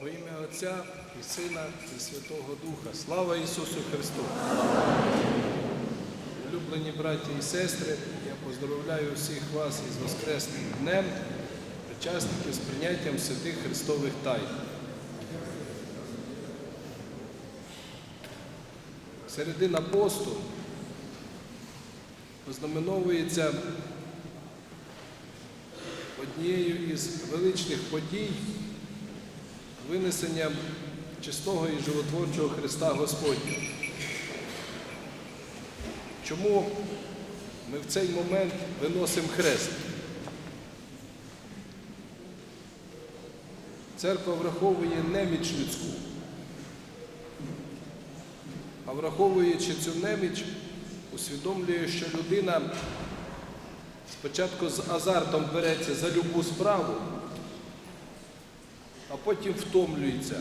Во ім'я Отця і Сина і Святого Духа. Слава Ісусу Христу! Улюблені браті і сестри, я поздоровляю всіх вас із Воскресним днем, причасників з прийняттям святих Христових тайн. Середина посту ознаменовується однією із величних подій винесення чистого і животворчого Христа Господня. Чому ми в цей момент виносимо хрест? Церква враховує неміч людську, а враховуючи цю неміч, усвідомлює, що людина спочатку з азартом береться за любу справу, а потім втомлюється.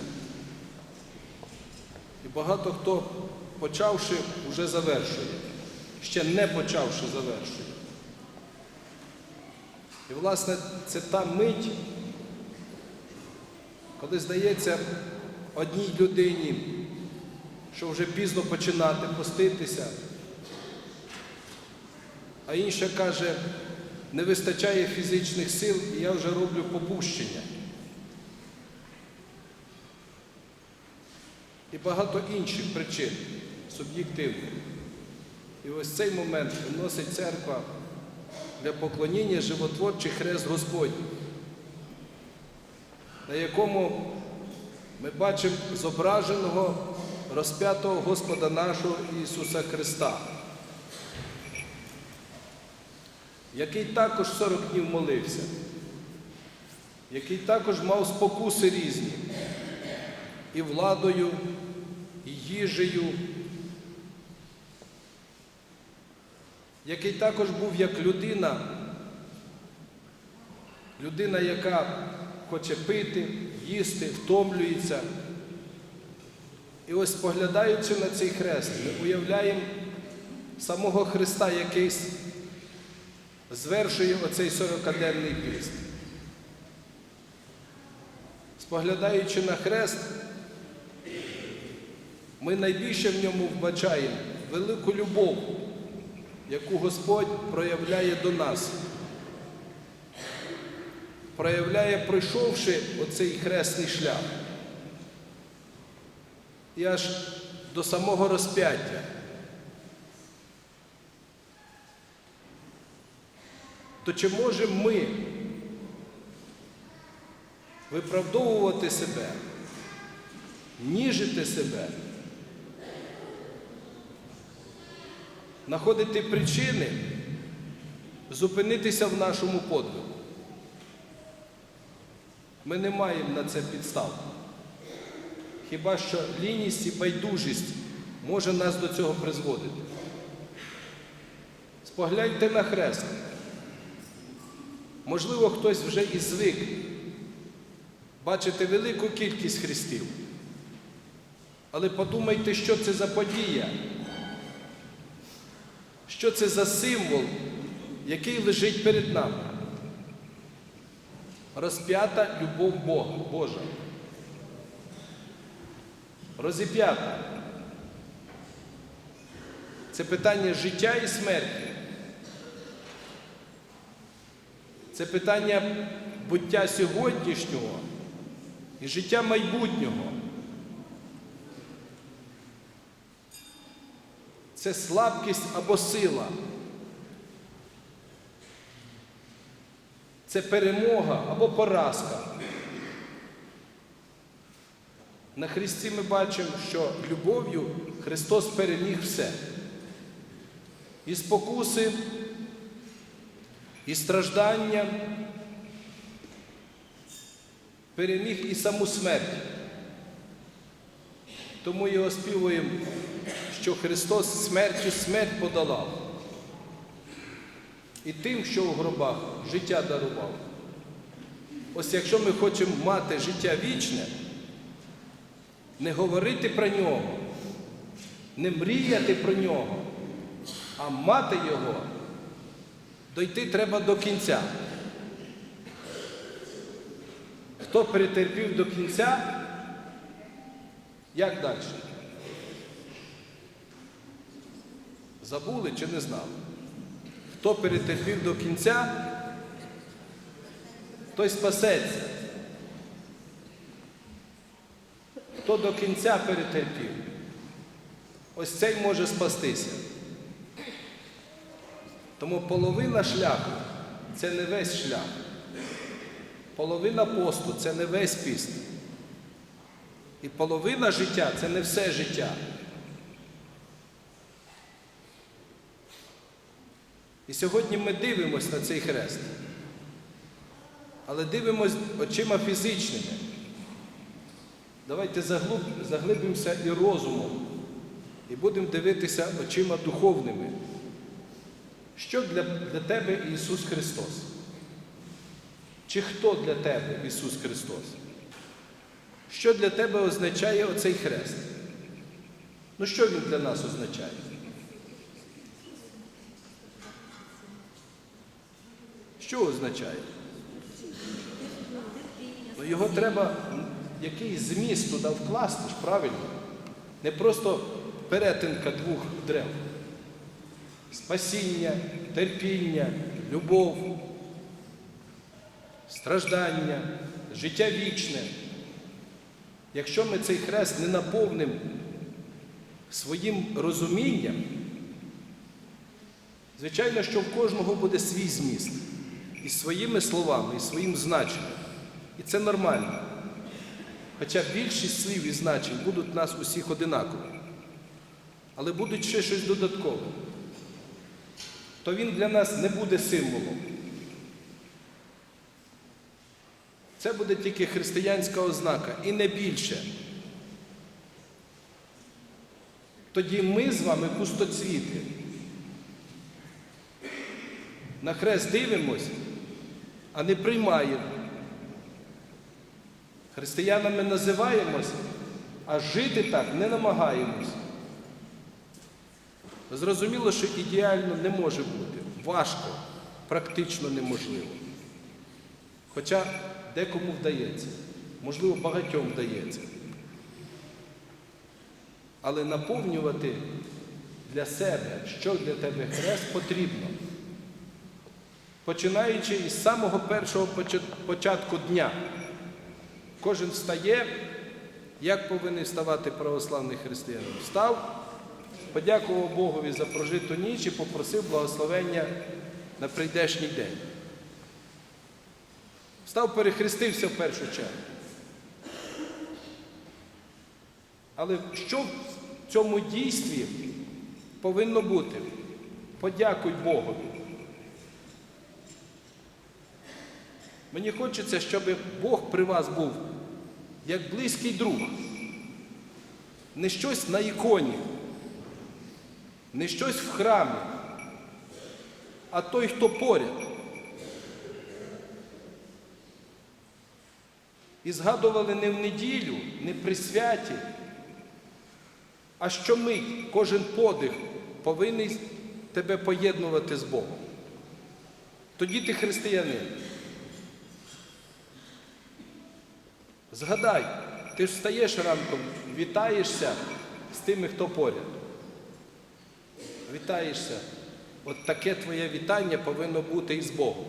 І багато хто, почавши, вже завершує, ще не почавши, завершує. І, власне, це та мить, коли здається одній людині, що вже пізно починати поститися, а інша каже, не вистачає фізичних сил, і я вже роблю попущення. І багато інших причин суб'єктивних. І ось цей момент виносить церква для поклоніння животворчий хрест Господній, на якому ми бачимо зображеного розп'ятого Господа нашого Ісуса Христа, який також 40 днів молився, який також мав спокуси різні і владою, і їжею, який також був як людина, людина, яка хоче пити, їсти, втомлюється. І ось споглядаючи на цей хрест, ми уявляємо самого Христа, який звершує оцей 40-денний піст. Споглядаючи на хрест, ми найбільше в ньому вбачаємо велику любов, яку Господь проявляє до нас. Проявляє, пройшовши оцей хресний шлях. І аж до самого розп'яття. То чи можемо ми виправдовувати себе, ніжити себе, знаходити причини, зупинитися в нашому подвигу? Ми не маємо на це підстав. Хіба що лінність і байдужість може нас до цього призводити? Спогляньте на хрест. Можливо, хтось вже і звик бачити велику кількість хрестів. Але подумайте, що це за подія, що це за символ, який лежить перед нами. Розп'ята любов Бога, Божа. Розіп'ята. Це питання життя і смерті. Це питання буття сьогоднішнього і життя майбутнього. Це слабкість або сила. Це перемога або поразка. На Христі ми бачимо, що любов'ю Христос переміг все. І спокуси, і страждання, переміг і саму смерть. Тому і оспівуємо, що Христос смертю смерть подолав. І тим, що у гробах життя дарував. Ось якщо ми хочемо мати життя вічне, не говорити про нього, не мріяти про нього, а мати його, дойти треба до кінця. Хто перетерпів до кінця, Як далі? Забули чи не знали? Хто перетерпів до кінця, той спасеться. Хто до кінця перетерпів, ось цей може спастися. Тому половина шляху це не весь шлях. Половина посту це не весь піст. І половина життя це не все життя. І сьогодні ми дивимося на цей хрест. Але дивимось очима фізичними. Давайте заглибимося і розумом, і будемо дивитися очима духовними. Що для, для тебе Ісус Христос? Чи хто для тебе Ісус Христос? Що для тебе означає оцей хрест? Ну що він для нас означає? Що означає? Ну, його треба якийсь зміст туди вкласти ж, правильно? Не просто перетинка двох древ. Спасіння, терпіння, любов, страждання, життя вічне. Якщо ми цей хрест не наповнимо своїм розумінням, звичайно, що в кожного буде свій зміст із своїми словами, і своїм значенням. І це нормально. Хоча більшість слів і значень будуть нас усіх одинакові. Але будуть ще щось додаткове. То він для нас не буде символом. Це буде тільки християнська ознака і не більше. Тоді ми з вами пустоцвіти. На хрест дивимось, а не приймаємо. Християнами називаємось, а жити так не намагаємось. Зрозуміло, що ідеально не може бути. Важко, практично неможливо. Хоча декому вдається, можливо, багатьом вдається. Але наповнювати для себе, що для тебе хрест потрібно. Починаючи із самого першого початку дня. Кожен встає, як повинен вставати православний християнин. Встав, подякував Богові за прожиту ніч і попросив благословення на прийдешній день. Встав, перехрестився в першу чергу. Але що в цьому дійстві повинно бути? Подякуй Богові. Мені хочеться, щоб Бог при вас був як близький друг. Не щось на іконі, не щось в храмі, а той, хто поряд. І згадували не в неділю, не при святі, а щомить, кожен подих повинен тебе поєднувати з Богом. Тоді ти християнин. Згадай, ти ж встаєш ранком, вітаєшся з тими, хто поряд. Вітаєшся. От таке твоє вітання повинно бути і з Богом.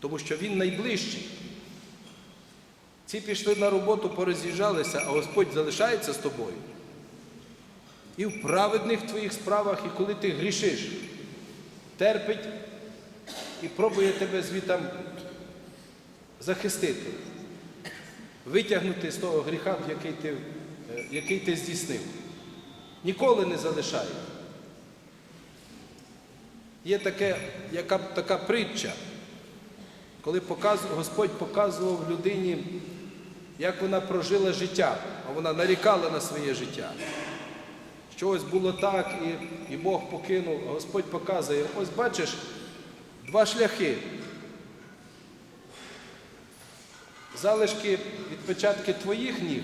Тому що Він найближчий. Ці пішли на роботу, пороз'їжджалися, а Господь залишається з тобою. І в праведних твоїх справах, і коли ти грішиш, терпить і пробує тебе звітам захистити, витягнути з того гріха, який ти, е, який ти здійснив. Ніколи не залишає. Є таке, яка, така притча, коли показував, Господь показував людині, як вона прожила життя, а вона нарікала на своє життя. Що ось було так, і, і Бог покинув, а Господь показує, ось бачиш, два шляхи. Залишки відпечатки твоїх ніг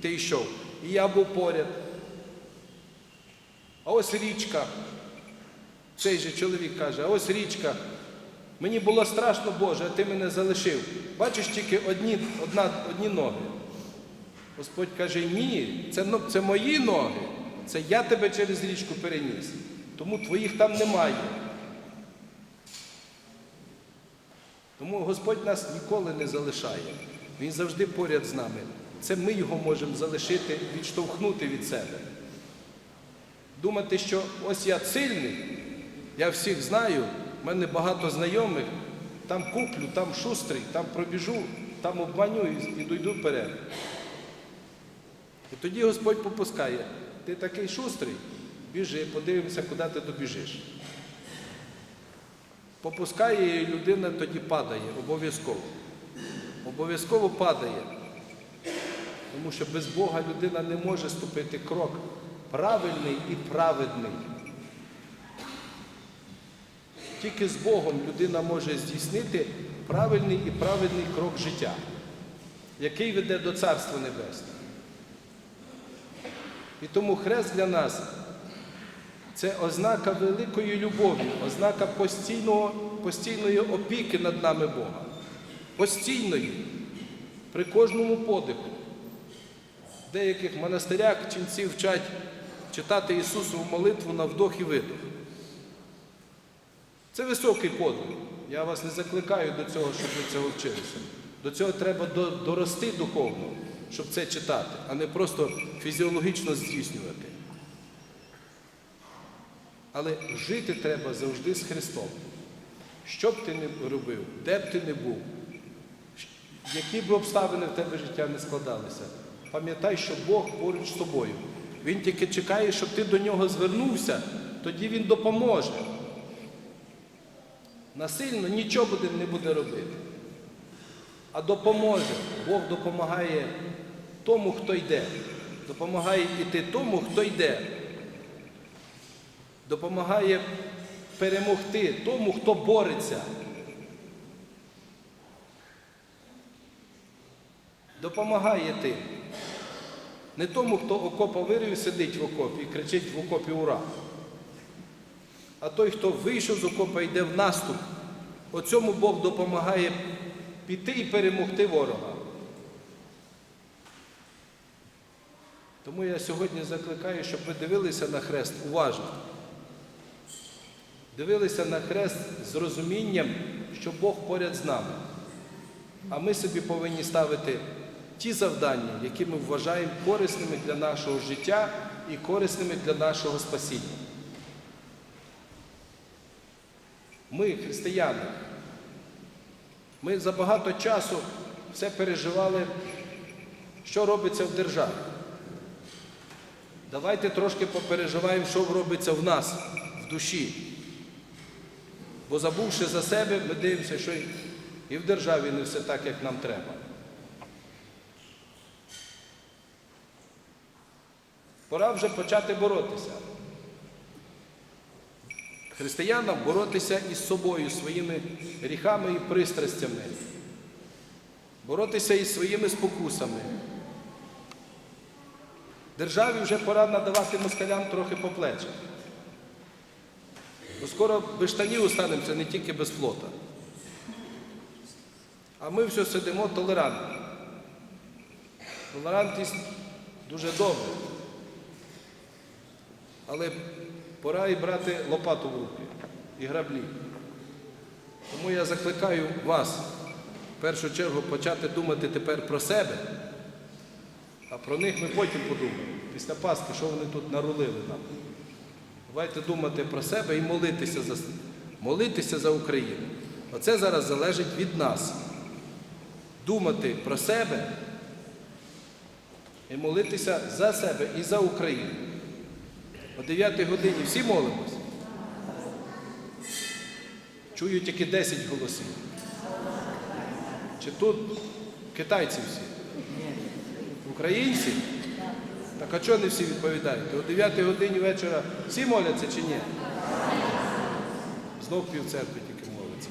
ти йшов, і я був поряд. А ось річка. Цей же чоловік каже, а ось річка. Мені було страшно, Боже, а ти мене залишив. Бачиш тільки одні, одна, одні ноги. Господь каже, ні, це, но- це мої ноги, це я тебе через річку переніс, тому твоїх там немає. Тому Господь нас ніколи не залишає. Він завжди поряд з нами. Це ми його можемо залишити, відштовхнути від себе. Думати, що ось я сильний, я всіх знаю, в мене багато знайомих, там куплю, там шустрий, там пробіжу, там обманю і, дойду вперед. І тоді Господь попускає, ти такий шустрий, біжи, подивимося, куди ти добіжиш. Попускає і людина тоді падає, обов'язково. Обов'язково падає. Тому що без Бога людина не може ступити крок правильний і праведний. Тільки з Богом людина може здійснити правильний і праведний крок життя, який веде до Царства Небесного. І тому хрест для нас це ознака великої любові, ознака постійного, постійної опіки над нами Бога. Постійної, при кожному подиху. В деяких монастирях ченці вчать читати Ісусову молитву на вдох і видох. Це високий подвиг. Я вас не закликаю до цього, щоб ви цього вчилися. До цього треба дорости духовно, щоб це читати, а не просто фізіологічно здійснювати. Але жити треба завжди з Христом. Що б ти не робив, де б ти не був, які б обставини в тебе життя не складалися, пам'ятай, що Бог поруч з тобою. Він тільки чекає, щоб ти до нього звернувся, тоді Він допоможе. Насильно нічого не буде робити. А допоможе. Бог допомагає тому, хто йде. Допомагає йти тому, хто йде. Допомагає перемогти тому, хто бореться. Допомагає тим. Не тому, хто окопа вирив, сидить в окопі і кричить в окопі ура. А той, хто вийшов з окопа, йде в наступ. Оцьому Бог допомагає піти і перемогти ворога. Тому я сьогодні закликаю, щоб ви дивилися на хрест уважно. Дивилися на хрест з розумінням, що Бог поряд з нами. А ми собі повинні ставити ті завдання, які ми вважаємо корисними для нашого життя і корисними для нашого спасіння. Ми, християни, ми за багато часу все переживали, що робиться в державі. Давайте трошки попереживаємо, що робиться в нас, в душі. Бо забувши за себе, ми дивимося, що і- в державі не все так, як нам треба. Пора вже почати боротися. Християнам боротися із собою, своїми гріхами і пристрастями, боротися із своїми спокусами. Державі вже пора надавати москалям трохи по плечах. Бо скоро без штанів останемося не тільки без флота. А ми все сидимо толерантно. Толерантність дуже добре. Але пора і брати лопату в руки і граблі. Тому я закликаю вас в першу чергу почати думати тепер про себе, а про них ми потім подумаємо. Після Пасхи, що вони тут нарулили нам. Давайте думати про себе і молитися за, молитися за Україну. Оце зараз залежить від нас. Думати про себе і молитися за себе і за Україну. О 9 годині всі молимось. Чую тільки 10 голосів. Чи тут китайці всі? Українці? Так а чого не всі відповідають? О 9 годині вечора всі моляться чи ні? Знов пів церкви тільки молиться.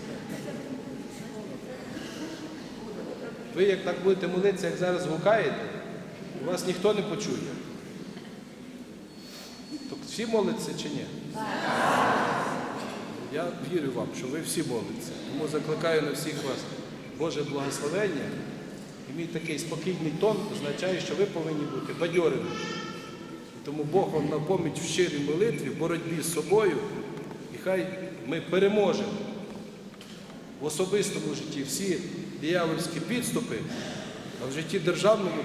Ви як так будете молитися, як зараз гукаєте, вас ніхто не почує. Так всі моляться чи ні? Я вірю вам, що ви всі молитеся. Тому закликаю на всіх вас Боже благословення І мій такий спокійний тон означає, що ви повинні бути бадьорими. Тому Бог вам на поміч в щирій молитві, в боротьбі з собою, і хай ми переможемо в особистому житті всі диявольські підступи, а в житті державному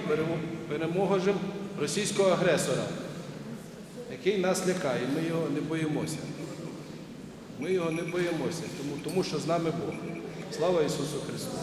переможемо російського агресора, який нас лякає. Ми його не боїмося. Ми його не боїмося, тому, тому що з нами Бог. Слава Ісусу Христу!